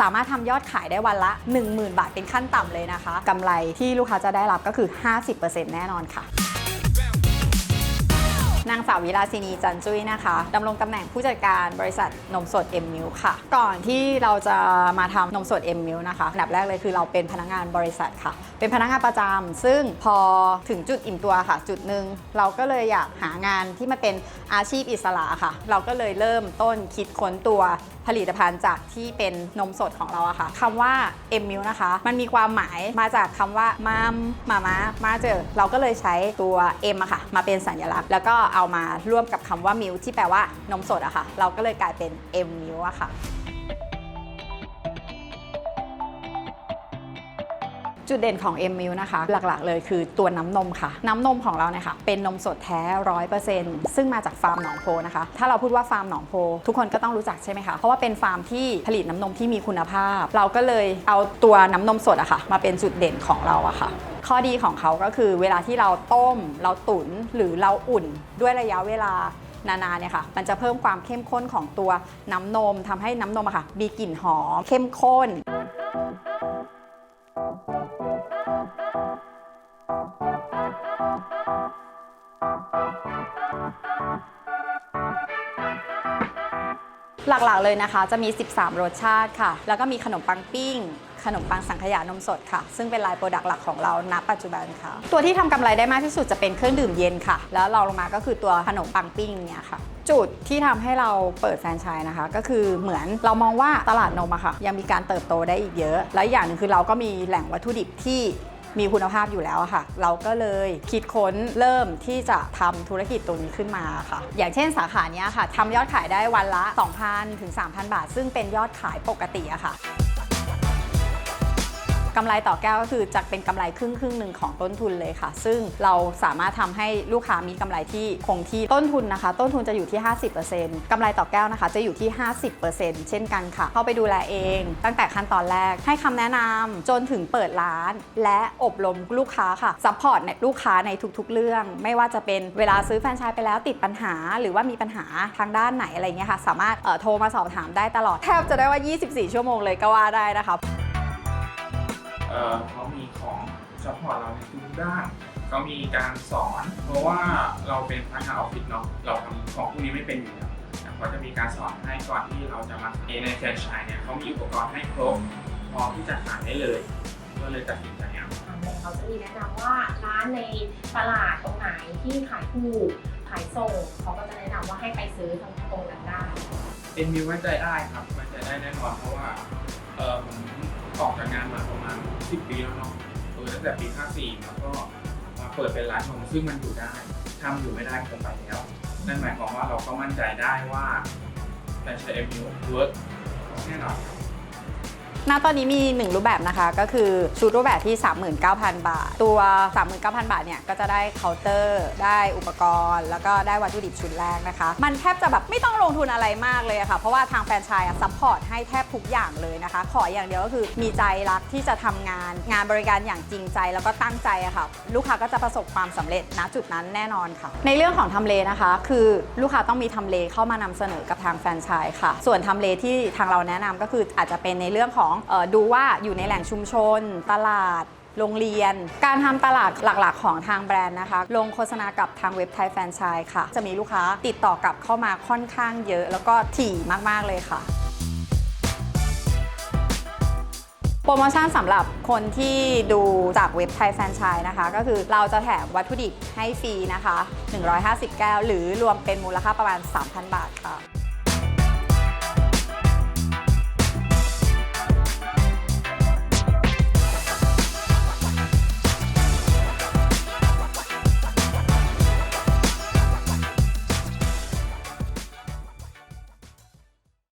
สามารถทำยอดขายได้วันละ 10,000 บาทเป็นขั้นต่ำเลยนะคะกำไรที่ลูกค้าจะได้รับก็คือ 50%แน่นอนค่ะ นางสาววิลาสินีจันจุ้ยนะคะดำรงตำแหน่งผู้จัดการบริษัทนมสด M m i l ค่ะ ก่อนที่เราจะมาทำนมสด M m i l นะคะอันดับแรกเลยคือเราเป็นพนักงานบริษัทค่ะ เป็นพนักงานประจำซึ่งพอถึงจุดอิ่มตัวค่ะ จุดหนึ่งเราก็เลยอยากหางานที่มันเป็นอาชีพอิสระค่ะ เราก็เลยเริ่มต้นคิดค้นตัวผลิตภัณฑ์จากที่เป็นนมสดของเราอะค่ะคำว่า M m i l นะคะ มันมีความหมายมาจากคำว่ามัมมามามาเจอเราก็เลยใช้ตัว M อะค่ะ มาเป็นสัญลักษณ์ แล้วก็เอามาร่วมกับคำว่ามิลที่แปลว่านมสดอะค่ะ เราก็เลยกลายเป็น M milk อะค่ะ จุดเด่นของ M m i l นะคะ หลักๆ เลยคือตัวน้ำนมค่ะ น้ำนมของเราเนี่ยค่ะ เป็นนมสดแท้ร้อยเปอร์เซ็นต์ซึ่งมาจากฟาร์มหนองโพนะคะ ถ้าเราพูดว่าฟาร์มหนองโพ ทุกคนก็ต้องรู้จักใช่ไหมคะ เพราะว่าเป็นฟาร์มที่ผลิตน้ำนมที่มีคุณภาพ เราก็เลยเอาตัวน้ำนมสดอะค่ะ มาเป็นจุดเด่นของเราอะค่ะข้อดีของเขาก็คือเวลาที่เราต้ม เราตุ๋นหรือเราอุ่นด้วยระยะเวลานานๆเนี่ยค่ะ มันจะเพิ่มความเข้มข้นของตัวน้ำนมทำให้น้ำนมอะค่ะ มีกลิ่นหอมเข้มข้น หลักๆเลยนะคะ จะมี 13 รสชาติค่ะ แล้วก็มีขนมปังปิ้ง ขนมปังสังขยานมสดค่ะ ซึ่งเป็นไลายโปรดักต์หลักของเราณปัจจุบันค่ะ ตัวที่ทำกำไรได้มากที่สุดจะเป็นเครื่องดื่มเย็นค่ะ แล้วรองลงมาก็คือตัวขนมปังปิ้งเนี่ยค่ะ จุดที่ทำให้เราเปิดแฟรนไชส์นะคะ ก็คือเหมือนเรามองว่าตลาดนมอะค่ะ ยังมีการเติบโตได้อีกเยอะ และอีกอย่างหนึ่งคือเราก็มีแหล่งวัตถุดิบที่ มีคุณภาพอยู่แล้วค่ะ เราก็เลยคิดค้นเริ่มที่จะทำธุรกิจตัวนี้ขึ้นมาค่ะ อย่างเช่นสาขาเนี้ยค่ะทำยอดขายได้วันละ 2,000ถึง3,000 บาท ซึ่งเป็นยอดขายปกติอะค่ะ กำไรต่อแก้วก็คือจะเป็นกำไรครึ่งครึ่งหนึ่งของต้นทุนเลยค่ะ ซึ่งเราสามารถทำให้ลูกค้ามีกำไรที่คงที่ต้นทุนนะคะ ต้นทุนจะอยู่ที่ 50%กำไรต่อแก้วนะคะ จะอยู่ที่ 50%เช่นกันค่ะ เข้าไปดูแลเอง ตั้งแต่ขั้นตอนแรกให้คำแนะนำจนถึงเปิดร้าน และอบรมลูกค้าค่ะซัพพอร์ตลูกค้าในทุกๆ เรื่อง ไม่ว่าจะเป็นเวลาซื้อแฟรนไชส์ไปแล้วติดปัญหา หรือว่ามีปัญหาทางด้านไหนอะไรเงี้ยค่ะ สามารถเอ่อโทรมาสอบถามได้ตลอดแทบจะได้ว่า 24 ชั่วโมงเลยก็ว่าได้นะคะ เอ่อเขามีของซัพพอร์ตเราในทุกด้านเขามีการสอน เพราะว่าเราเป็นพนักงานออฟฟิศเนาะเราทำของพวกนี้ไม่เป็นอยู่แล้วแต่เขาจะมีการสอนให้ก่อนที่เราจะมาเอในแฟรนไชส์เนี่ยเขามีอุปกรณ์ให้ครบพร้อมที่จะขายได้เลย ก็เลยตัดสินใจเอาแต่เขาจะมีแนะนำว่าร้านในตลาดตรงไหนที่ขายถูกขายส่งเขาก็จะแนะนำว่าให้ไปซื้อทางตรงนั้นได้เอ็นมิวไว้ใจได้ครับไว้ใจได้แน่นอนเพราะว่าเออผม ออกจากงานมาประมาณ 10 ปีแล้วเนาะเออตั้งแต่ปี 54 แล้วก็มาเปิดเป็นร้านนมซึ่งมันอยู่ได้ทำอยู่ไม่ได้คงไปแล้ว นั่นหมายความว่าเราก็มั่นใจได้ว่าแฟรนไชส์เอ็มมิวเวิร์กแน่นอน ณตอนนี้มี 1 รูปแบบนะคะ ก็คือชุดรูปแบบที่ 39,000 บาท ตัว 39,000 บาทเนี่ยก็จะได้เคาน์เตอร์ได้อุปกรณ์ แล้วก็ได้วัตถุดิบชุดแรกนะคะ มันแทบจะแบบไม่ต้องลงทุนอะไรมากเลยอะค่ะ เพราะว่าทางแฟรนไชส์อะซัพพอร์ตให้แทบทุกอย่างเลยนะคะ ขออย่างเดียวก็คือมีใจรักที่จะทำงาน งานบริการอย่างจริงใจแล้วก็ตั้งใจอะค่ะ ลูกค้าก็จะประสบความสำเร็จณจุดนั้นแน่นอนค่ะ ในเรื่องของทำเลนะคะ คือลูกค้าต้องมีทำเลเข้ามานำเสนอกับทางแฟรนไชส์ค่ะ ส่วนทำเลที่ทางเราแนะนำก็คืออาจจะเป็นในเรื่องของเออดูว่าอยู่ในแหล่งชุมชน ตลาดโรงเรียน การทำตลาดหลักๆ ของทางแบรนด์นะคะ ลงโฆษณากับทางเว็บไทยแฟรนไชส์ค่ะ จะมีลูกค้าติดต่อกลับเข้ามาค่อนข้างเยอะ แล้วก็ถี่มากๆเลยค่ะโปรโมชั่นสำหรับคนที่ดูจากเว็บไทยแฟรนไชส์นะคะ ก็คือเราจะแถมวัตถุดิบให้ฟรีนะคะ 150 แก้ว หรือรวมเป็นมูลค่าประมาณ 3,000 บาทค่ะ